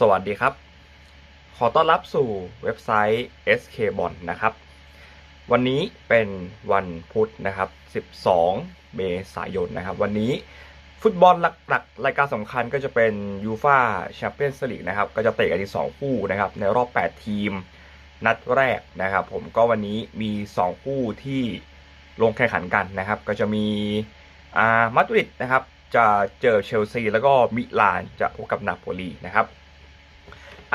สวัสดีครับ ขอต้อนรับสู่เว็บไซต์ SK b o n นะครับ วันนี้เป็นวันพุธนะครับ 12 เมษายนนะครับ วันนี้ฟุตบอลหลักๆ รายการสำคัญก็จะเป็นยูฟาแชมเปี้ยนส์ลีกนะครับ ก็จะเตะกันที่2คู่นะครับ ในรอบ 8 ทีมนัดแรกนะครับ ผมก็วันนี้มี 2 คู่ที่ลงแข่งขันกันนะครับ ก็จะมีอามาดริดนะครับ จะเจอเชลซี แล้วก็มิลานจะพบกับนาโปลีนะครับ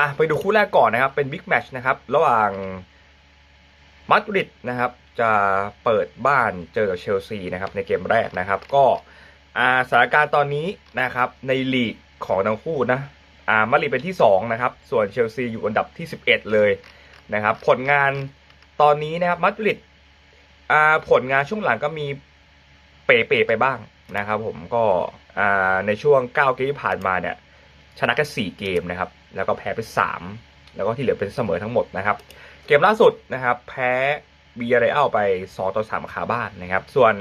อะไปดูคู่แรกก่อนนะครับเป็นบิ๊กแมตชนะครับระหว่างมาดริดนะครับจะเปิดบ้านเจอกับเชลซีนะครับในเกมแรกนะครับก็สถานการณ์ตอนนี้นะครับในลีกของทั้งคู่นะอ่ามาดริดเป็นที่2นะครับส่วนเชลซีอยู่อันดับที่ 11 เลยนะครับผลงานตอนนี้นะครับมาดริดอ่าผลงานช่วงหลังก็มีเป๋ๆไปบ้างนะครับผมก็อ่าในช่วง 9 เกมที่ผ่านมาเนี่ยชนะแค่สี่เกมนะครับ แล้วก็แพ้ไปสามแล้วก็ที่เหลือเป็นเสมอทั้งหมดนะครับ เกมล่าสุดนะครับ แพ้บีอาร์เรอัลไป2ต่อ3คาบ้านนะครับ ส่วน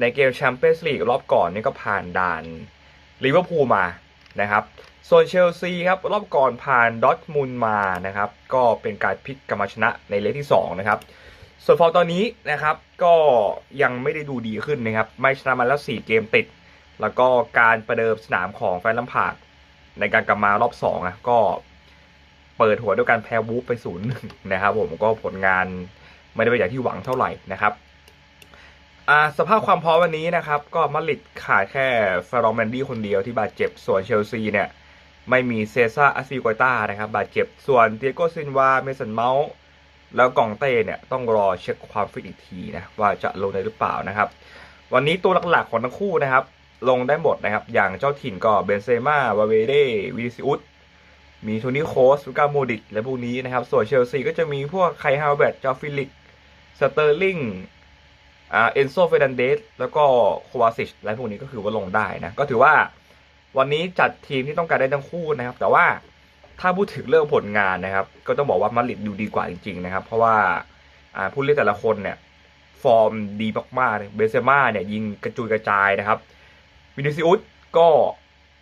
ในเกมแชมเปี้ยนส์ลีกรอบก่อนนี่ก็ผ่านด่านลิเวอร์พูลมานะครับส่วนเชลซีครับรอบก่อนผ่านดอทมุนมานะครับ ก็เป็นการพลิกกลับมาชนะในเลกที่ 2 นะครับ ส่วนฟอร์มตอนนี้นะครับก็ยังไม่ได้ดูดีขึ้นนะครับ ไม่ชนะมาแล้ว 4 เกมติด แล้วก็การประเดิมสนามของแฟนลัมพาร์ด ในการกลับมารอบสองอะก็เปิดหัวด้วยการแพ้วูฟไปศูนย์หนึ่งนะครับผมก็ผลงานไม่ได้เป็นอย่างที่หวังเท่าไหร่นะครับสภาพความพร้อมวันนี้นะครับ ก็มาดริดขาดแค่ฟารองแมนดี้คนเดียวที่บาดเจ็บส่วนเชลซีเนี่ยไม่มีเซซ่าอาซิโกต้านะครับ บาดเจ็บส่วนเตียโกซินวาเมสันเมาส์แล้วกองเต้เนี่ยต้องรอเช็คความฟิตอีกทีนะว่าจะลงได้หรือเปล่านะครับ วันนี้ตัวหลักๆของทั้งคู่นะครับ ลงได้หมดนะครับ อย่างเจ้าถิ่นก็เบนเซม่าวาเวเดวิซิอุสมีโทนี่โคสลูกาโมดิกและพวกนี้นะครับ ส่วนเชลซีก็จะมีพวกไคฮาวเวตจอฟิลิกสเตอร์ลิงอ่าเอนโซเฟดันเดสแล้วก็โควาซิชและพวกนี้ก็คือว่าลงได้นะ ก็ถือว่าวันนี้จัดทีมที่ต้องการได้ทั้งคู่นะครับ แต่ว่าถ้าพูดถึงเรื่องผลงานนะครับ ก็ต้องบอกว่ามาริดดูดีกว่าจริง ๆ นะครับ เพราะว่าอ่าผู้เล่นแต่ละคนเนี่ย ฟอร์มดีมากๆเบนเซม่าเนี่ยยิงกระจุยกระจายนะครับ วินิซิอุสก็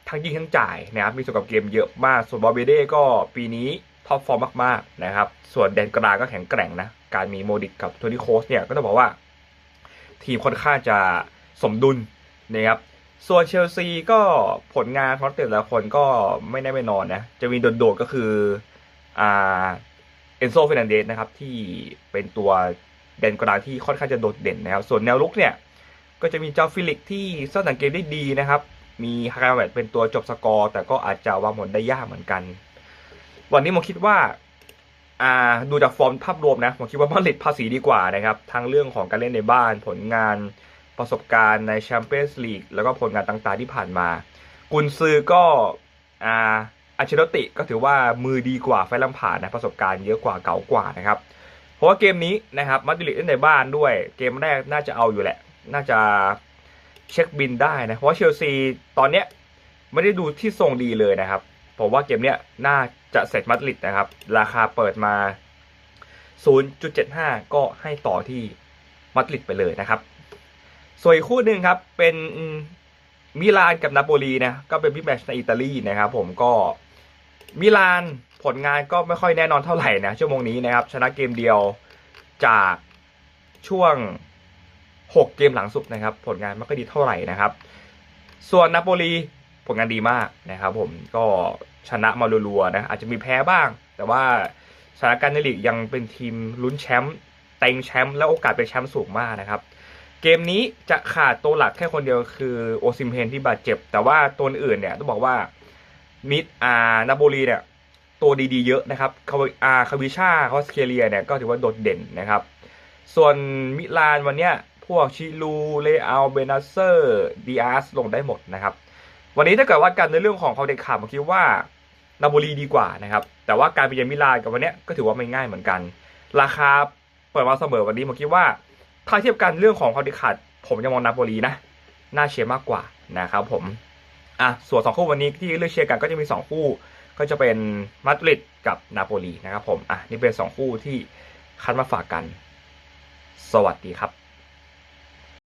ทั้งยิงทั้งจ่ายนะครับมีส่วนกับเกมเยอะมาก ส่วนบอเบเด้ก็ปีนี้ท็อปฟอร์มมากๆนะครับ ส่วนแดนกลางก็แข็งแกร่งนะ การมีโมดิกกับโทนี่โคสเนี่ยก็ต้องบอกว่า ทีมค่อนข้างจะสมดุลนะครับ ส่วนเชลซีก็ผลงานของเตะแต่ละคนก็ไม่แน่ไม่นอนนะ จะมีโดดๆก็คืออ่าเอนโซเฟรนันเดสนะครับที่เป็นตัวแดนกลางที่ค่อนข้างจะโดดเด่นนะครับ ส่วนแนวลุกเนี่ย ก็จะมีเจ้าฟิลิกที่สร้างสังเกมได้ดีนะครับ มีฮากาเวตเป็นตัวจบสกอร์แต่ก็อาจจะวางผลได้ยากเหมือนกัน วันนี้ผมคิดว่าดูจากฟอร์มภาพรวมนะผมคิดว่ามาดริดภาษีดีกว่านะครับทั้งเรื่องของการเล่นในบ้านผลงานประสบการณ์ในแชมเปี้ยนส์ลีกแล้วก็ผลงานต่างๆที่ผ่านมา กุนซือก็อาอัชโรติก็ถือว่ามือดีกว่าไฟลัมผ่านนะประสบการณ์เยอะกว่าเก่ากว่านะครับ เพราะว่าเกมนี้นะครับมาดริดเล่นในบ้านด้วย เกมแรกน่าจะเอาอยู่แหละ น่าจะเช็คบินได้นะ เพราะเชลซีตอนเนี้ยไม่ได้ดูที่ทรงดีเลยนะครับผมว่าเกมเนี้ยน่าจะเสร็จมาดริดนะครับ ราคาเปิดมา 0.75 ก็ให้ต่อที่มาดริดไปเลยนะครับ ส่วนอีกคู่หนึ่งครับเป็นมิลานกับนาโปลีนะก็เป็นบิ๊กแมตช์ในอิตาลีนะครับ ผมก็มิลานผลงานก็ไม่ค่อยแน่นอนเท่าไหร่นะชั่วโมงนี้นะครับ ชนะเกมเดียวจากช่วง 6 เกมหลังสุดนะครับ ผลงานไม่ค่อยดีเท่าไหร่นะครับ ส่วนนาโปลีผลงานดีมากนะครับ ผมก็ชนะมารัวๆนะอาจจะมีแพ้บ้าง แต่ว่าสถานการณ์ในลีกยังเป็นทีมลุ้นแชมป์เต็งแชมป์และโอกาสเป็นแชมป์สูงมากนะครับเกมนี้จะขาดตัวหลักแค่คนเดียวคือโอซิมเพนที่บาดเจ็บ แต่ว่าตัวอื่นเนี่ยต้องบอกว่ามิดอานาโปลีเนี่ยตัวดีๆเยอะนะครับคาวิอาคาวิชาคอสเคเลียเนี่ยก็ถือว่าโดดเด่นนะครับ ส่วนมิลานวันเนี้ย พวกชิลูเลอาเบนาเซอร์ดีอาสลงได้หมดนะครับ วันนี้ถ้าเกิดว่ากันในเรื่องของเขาเด็กขาดผมคิดว่านาโปลีดีกว่านะครับ แต่ว่าการไปเยือนมิลานกับวันนี้ก็ถือว่าไม่ง่ายเหมือนกัน ราคาเปิดมาเสมอวันนี้ผมคิดว่าถ้าเทียบกันเรื่องของเขาเด็กขาดผมยังมองนาโปลีนะน่าเชียร์มากกว่านะครับผมอะส่วนสองคู่วันนี้ที่เลือกเชียร์กันก็จะมีสองคู่ก็จะเป็นมาดริดกับนาโปลีนะครับผม อะ นี่เป็นสองคู่ที่คัดมาฝากกัน สวัสดีครับ